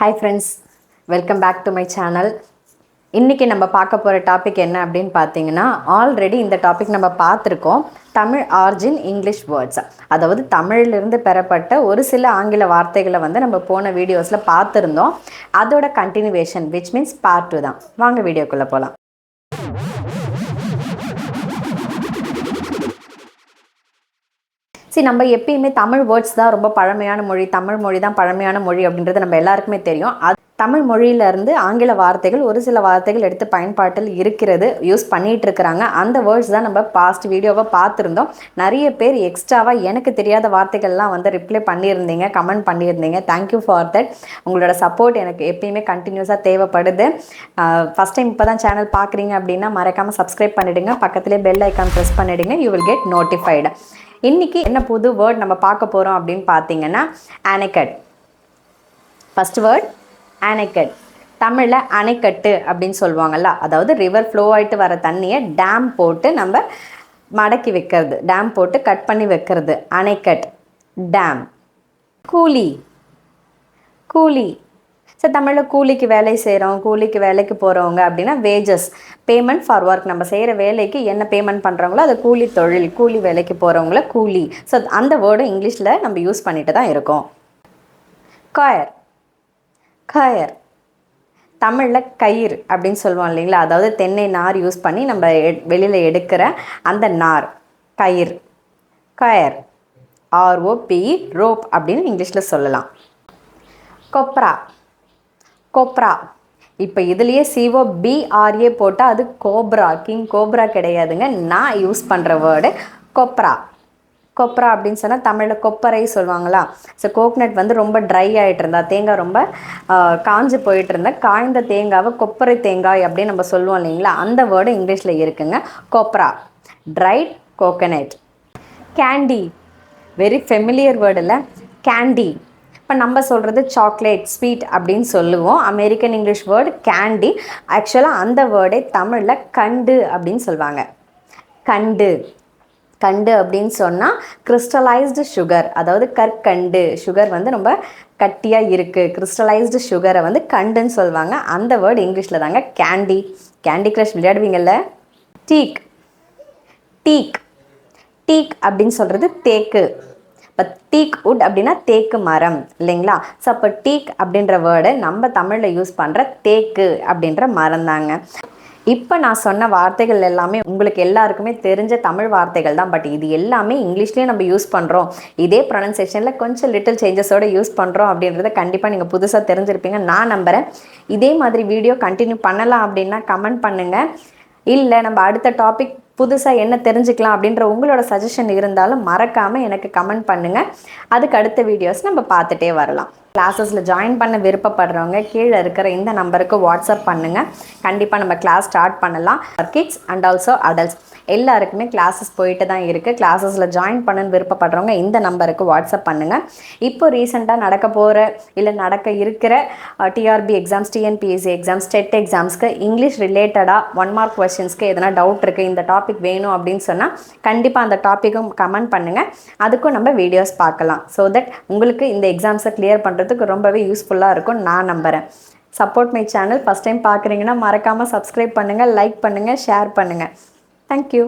Hi friends welcome back to my channel இன்றைக்கி நம்ம பார்க்க போகிற டாபிக் என்ன அப்படின்னு பார்த்தீங்கன்னா ஆல்ரெடி இந்த டாபிக் நம்ம பார்த்துருக்கோம். தமிழ் ஆர்ஜின் இங்கிலீஷ் வேர்ட்ஸ் அதாவது தமிழிலிருந்து பெறப்பட்ட ஒரு சில ஆங்கில வார்த்தைகளை வந்து நம்ம போன வீடியோஸில் பார்த்துருந்தோம். அதோட continuation which means part two தான். வாங்க வீடியோக்குள்ளே போகலாம் சரி நம்ம எப்பயுமே தமிழ் வேர்ட்ஸ் தான் ரொம்ப பழமையான மொழி தமிழ் மொழி தான் பழமையான மொழி அப்படின்றது நம்ம எல்லாருக்குமே தெரியும். அது தமிழ் மொழியிலேருந்து ஆங்கில வார்த்தைகள் ஒரு சில வார்த்தைகள் எடுத்து பயன்பாட்டில் இருக்கிறது யூஸ் பண்ணிகிட்டு இருக்கிறாங்க. அந்த வேர்ட்ஸ் தான் நம்ம பாஸ்ட் வீடியோவை பார்த்துருந்தோம். நிறைய பேர் எக்ஸ்ட்ராவாக எனக்கு தெரியாத வார்த்தைகள்லாம் வந்து ரிப்ளை பண்ணியிருந்தீங்க கமெண்ட் பண்ணியிருந்தீங்க. தேங்க்யூ ஃபார் தட் உங்களோட சப்போர்ட் எனக்கு எப்பயுமே கண்டினியூஸாக தேவைப்படுது. ஃபஸ்ட் டைம் இப்போ தான் சேனல் பார்க்குறீங்க அப்படின்னா மறக்காமல் சப்ஸ்கிரைப் பண்ணிவிடுங்க பக்கத்துலேயே பெல் ஐக்கான் ப்ரெஸ் பண்ணிவிடுங்க யூ வில் கெட் நோட்டிஃபைடு இன்றைக்கி என்ன புது வேர்ட் நம்ம பார்க்க போகிறோம் அப்படின்னு பார்த்தீங்கன்னா அணைக்கட் ஃபஸ்ட் வேர்ட் அணைக்கட் தமிழில் அணைக்கட்டு அப்படின்னு சொல்லுவாங்கல்ல அதாவது ரிவர் ஃப்ளோ ஆகிட்டு வர தண்ணியை டேம் போட்டு நம்ம மடக்கி வைக்கிறது டேம் போட்டு கட் பண்ணி வைக்கிறது அணைக்கட் டேம் கூலி கூலி. சார் தமிழில் கூலிக்கு வேலை செய்கிறோம் கூலிக்கு வேலைக்கு போகிறவங்க அப்படின்னா வேஜஸ் பேமெண்ட் ஃபார் ஒர்க் நம்ம செய்கிற வேலைக்கு என்ன பேமெண்ட் பண்ணுறவங்களோ அது கூலி தொழில் கூலி வேலைக்கு போகிறவங்கள கூலி. ஸோ அந்த வேர்டு இங்கிலீஷில் நம்ம யூஸ் பண்ணிட்டு தான் இருக்கோம். காயர் கயர் தமிழில் கயிறு அப்படின்னு சொல்லுவோம் இல்லைங்களா? அதாவது தென்னை நார் யூஸ் பண்ணி நம்ம வெளியில் எடுக்கிற அந்த நார் கயிறு. கயர் ஆர்ஓபி ரோப் அப்படின்னு இங்கிலீஷில் சொல்லலாம். Cobra cobra. இப்போ இதுலேயே சிஓ பிஆர்ஏ போட்டால் அது கோப்ரா. கிங் கோப்ரா கிடையாதுங்க. நான் யூஸ் பண்ணுற வேர்டு கொப்ரா. கொப்பரா அப்படின்னு சொன்னால் தமிழில் கொப்பரை சொல்லுவாங்களா? ஸோ கோக்னட் வந்து ரொம்ப ட்ரை ஆகிட்டு இருந்தா தேங்காய் ரொம்ப காஞ்சு போயிட்டு இருந்தா காய்ந்த தேங்காவை கொப்பரை தேங்காய் அப்படின்னு நம்ம சொல்லுவோம் இல்லைங்களா? அந்த வேர்டு இங்கிலீஷில் இருக்குங்க. Copra. Dried coconut candy very familiar வேர்டில் கேண்டி இப்போ நம்ம சொல்கிறது சாக்லேட் ஸ்வீட் அப்படின்னு சொல்லுவோம். அமெரிக்கன் இங்கிலீஷ் வேர்டு கேண்டி ஆக்சுவலாக அந்த வேர்டே தமிழில் கண்டு அப்படின்னு சொல்லுவாங்க. கண்டு. கண்டு அப்படின்னு சொன்னால் கிறிஸ்டலைஸ்டு சுகர் அதாவது கற்கண்டு. சுகர் வந்து ரொம்ப கட்டியாக இருக்குது கிறிஸ்டலைஸ்டு சுகரை வந்து கண்டுன்னு சொல்லுவாங்க. அந்த வேர்டு இங்கிலீஷில் தாங்க கேண்டி கேண்டி க்ரஷ் விளையாடுவீங்கள்ல டீக் டீக் டீக் அப்படின்னு சொல்கிறது தேக்கு. இப்போ டீக் உட் அப்படின்னா தேக்கு மரம் இல்லைங்களா? ஸோ அப்போ டீக் அப்படின்ற வேர்டை நம்ம தமிழில் யூஸ் பண்ணுற தேக்கு அப்படின்ற மரம் தாங்க. இப்போ நான் சொன்ன வார்த்தைகள் எல்லாமே உங்களுக்கு எல்லாருக்குமே தெரிஞ்ச தமிழ் வார்த்தைகள் தான். பட் இது எல்லாமே இங்கிலீஷ்லேயே நம்ம யூஸ் பண்ணுறோம் இதே ப்ரொனன்சேஷனில் கொஞ்சம் லிட்டில் சேஞ்சஸோடு யூஸ் பண்ணுறோம் அப்படின்றத கண்டிப்பாக நீங்கள் புதுசாக தெரிஞ்சிருப்பீங்க. நான் நம்புகிறேன் இதே மாதிரி வீடியோ கண்டினியூ பண்ணலாம் அப்படின்னா கமெண்ட் பண்ணுங்கள் இல்லை நம்ம அடுத்த டாபிக் புதுசாக என்ன தெரிஞ்சுக்கலாம் அப்படின்ற உங்களோட சஜஷன் இருந்தாலும் மறக்காமல் எனக்கு கமெண்ட் பண்ணுங்கள் அதுக்கு அடுத்த வீடியோஸ் நம்ம பார்த்துட்டே வரலாம். கிளாஸஸில் ஜாயின் பண்ண விருப்பப்படுறவங்க கீழே இருக்கிற இந்த நம்பருக்கு வாட்ஸ்அப் பண்ணுங்கள் கண்டிப்பாக நம்ம கிளாஸ் ஸ்டார்ட் பண்ணலாம். கிட்ஸ் அண்ட் ஆல்சோ அடல்ட்ஸ் எல்லாருக்குமே கிளாஸஸ் போயிட்டு தான் இருக்குது கிளாஸஸில் ஜாயின் பண்ணணும்னு விருப்பப்படுறவங்க இந்த நம்பருக்கு வாட்ஸ்அப் பண்ணுங்கள் இப்போ ரீசெண்டாக நடக்க போகிற இல்லை நடக்க இருக்கிற TRB exams TNPSC exams TET எக்ஸாம்ஸ்க்கு English ரிலேட்டடாக ஒன் மார்க் கொஷின்ஸ்க்கு எதனா டவுட் இருக்குது இந்த டாபிக் வேணும் அப்படின்னு சொன்னால் கண்டிப்பாக அந்த டாப்பிக்கும் கமெண்ட் பண்ணுங்கள் அதுக்கும் நம்ம வீடியோஸ் பார்க்கலாம். ஸோ தட் உங்களுக்கு இந்த எக்ஸாம்ஸை கிளியர் பண்ணுறதுக்கு ரொம்பவே யூஸ்ஃபுல்லாக இருக்கும். நான் நம்புகிறேன் support my channel first time பார்க்குறீங்கன்னா மறக்காமல் சப்ஸ்கிரைப் பண்ணுங்கள் லைக் பண்ணுங்கள் ஷேர் பண்ணுங்கள் தேங்க்யூ.